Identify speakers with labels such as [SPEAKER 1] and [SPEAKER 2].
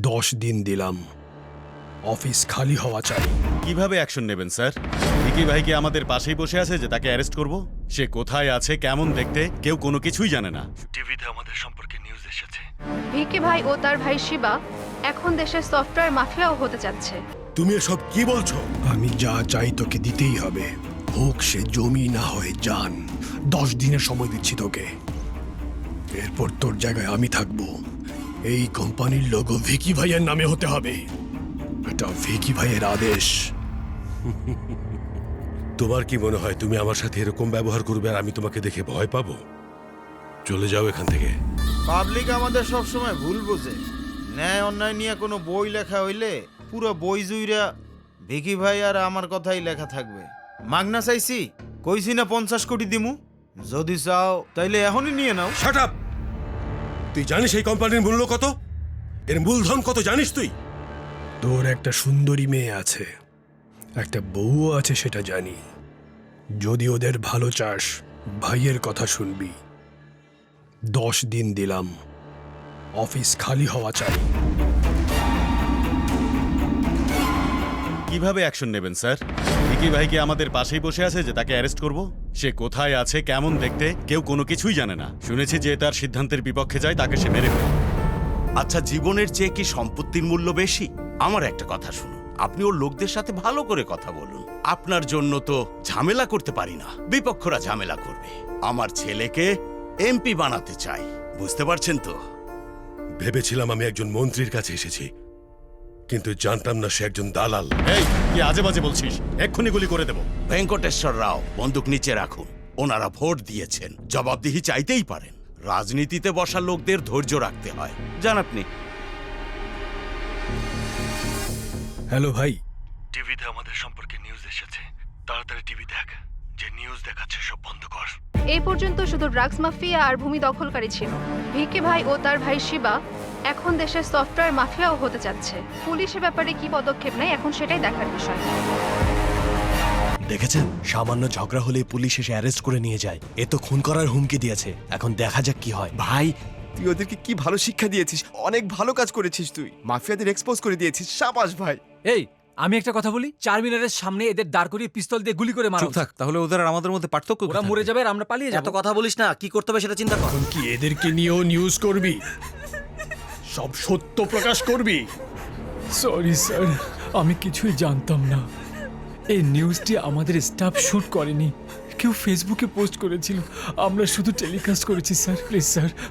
[SPEAKER 1] দশ দিন দিলাম। অফিস খালি হওয়া চাই।
[SPEAKER 2] কীভাবে অ্যাকশন নেবেন স্যার? ভিকি ভাই কি আমাদের পাশেই বসে আছে যে তাকে অ্যারেস্ট করব। সে কোথায় আছে কেমন দেখতে কেউ কোনো কিছুই জানে না।
[SPEAKER 3] টিভিতে আমাদের সম্পর্কে নিউজ এসেছে।
[SPEAKER 4] ভিকি ভাই ও তার ভাই শিবা এখন দেশের সফটওয়্যার মাফিয়াও হতে যাচ্ছে।
[SPEAKER 1] তুমি এসব কি বলছো? আমি যা চাই তোকে দিতেই হবে। হোক সে জমি না হয়ে যান। দশ দিনের সময় দিচ্ছি তোকে। এরপর তোর জায়গায় আমি থাকব। এই কোম্পানির লোগো ভিকি ভাইয়ের নামে হতে হবে। এটা ভিকি ভাইয়ের আদেশ।
[SPEAKER 5] তোমার কি মনে হয় তুমি আমার সাথে এরকম ব্যবহার করবে আর আমি তোমাকে দেখে ভয় পাবো? চলে যাও এখান থেকে।
[SPEAKER 6] পাবলিক আমাদের সব সময় ভুল বোঝে। ন্যায় অন্যায় নিয়ে কোনো বই লেখা হইলে পুরো বই জুইরা ভিকি ভাই আর আমার কথাই লেখা থাকবে। মাগনা চাইছি কইছি না পঞ্চাশ কোটি দিমু। যদি চাও তাইলে এখনই নিয়ে নাও।
[SPEAKER 5] শাট আপ তুই জানিস এই কোম্পানির মূল্য কত? এর মূলধন কত জানিস তুই?
[SPEAKER 1] তোর একটা সুন্দরী মেয়ে আছে। একটা বউও আছে সেটা জানি। যদি ওদের ভালো চাস ভাইয়ের কথা শুনবি। দশ দিন দিলাম। অফিস খালি হওয়া চাই।
[SPEAKER 2] কীভাবে অ্যাকশন নেবেন স্যার? ভিকি ভাই কি আমাদের পাশেই বসে আছে যে তাকে অ্যারেস্ট করব। সে কোথায় আছে কেমন দেখতে কেউ কোনো কিছুই জানে না। শুনেছি যে তার সিদ্ধান্তের বিপক্ষে যায় তাকে সে মেরে ফেলে।
[SPEAKER 7] আচ্ছা জীবনের চেয়ে কি সম্পত্তির মূল্য বেশি? আমার একটা কথা শুনুন। আপনি ওর লোকদের সাথে ভালো করে কথা বলুন। আপনার জন্য তো ঝামেলা করতে পারি না। বিপক্ষরা ঝামেলা করবে। আমার ছেলেকে এমপি বানাতে চাই। বুঝতে পারছেন তো?
[SPEAKER 5] ভেবেছিলাম আমি একজন মন্ত্রীর কাছে এসেছি। কিন্তু জানতাম না সে একজন দালাল।
[SPEAKER 2] এই কি আজে বাজে বলছিস? এক্ষুনি গুলি করে দেবো।
[SPEAKER 7] ভেঙ্কটেশ্বর রাও বন্দুক নিচে রাখুন। ওনারা ভোট দিয়েছেন। জবাবদিহি চাইতেই পারেন। রাজনীতিতে বসা লোকদের ধৈর্য রাখতে হয়। জান আপনি।
[SPEAKER 1] হ্যালো ভাই।
[SPEAKER 3] টিভিতে আমাদের সম্পর্কে নিউজ এসেছে। তাড়াতাড়ি টিভি দেখ। যে নিউজ দেখাচ্ছে সব বন্ধ কর।
[SPEAKER 4] এই পর্যন্ত শুধু ড্রাগস মাফিয়া আর ভূমি দখলকারী ছিল। ভিকি ভাই ও তার ভাই শিবা এখন দেশের সফটওয়্যার মাফিয়াও হতে যাচ্ছে। পুলিশের ব্যাপারে কি পদক্ষেপ নেয় এখন সেটাই দেখার বিষয়।
[SPEAKER 8] দেখেছেন? সামান্য ঝগড়া হলে পুলিশ এসে অ্যারেস্ট করে নিয়ে যায়। এ তো খুন করার হুমকি দিয়েছে। এখন দেখা যাক কি হয়।
[SPEAKER 9] ভাই তুই ওদেরকে কি ভালো শিক্ষা দিয়েছিস? অনেক ভালো কাজ করেছিস তুই। মাফিয়াদের এক্সপোজ করে দিয়েছিস। সাবাস ভাই।
[SPEAKER 10] এই আমি একটা কথা বলি? চার মিনারের সামনে এদের দাঁড় করিয়ে পিস্তল দিয়ে গুলি করে মারা থাক
[SPEAKER 11] তাহলে ওদের আর আমাদের মধ্যে পার্থক্য
[SPEAKER 10] ওরা মরে যাবে আর আমরা পালিয়ে যাব।
[SPEAKER 8] কথা বলিস না কি করতে হবে সেটা চিন্তা কর।
[SPEAKER 1] কি এদেরকে নিয়েও নিউজ করবি? সব সত্য প্রকাশ করবি।
[SPEAKER 12] সরি স্যার আমি কিছুই জানতাম না। এই নিউজটি আমাদের স্টাফ শ্যুট করেনি। কেউ ফেসবুকে পোস্ট করেছিল। আমরা শুধু টেলিকাস্ট করেছি স্যার প্লিজ স্যার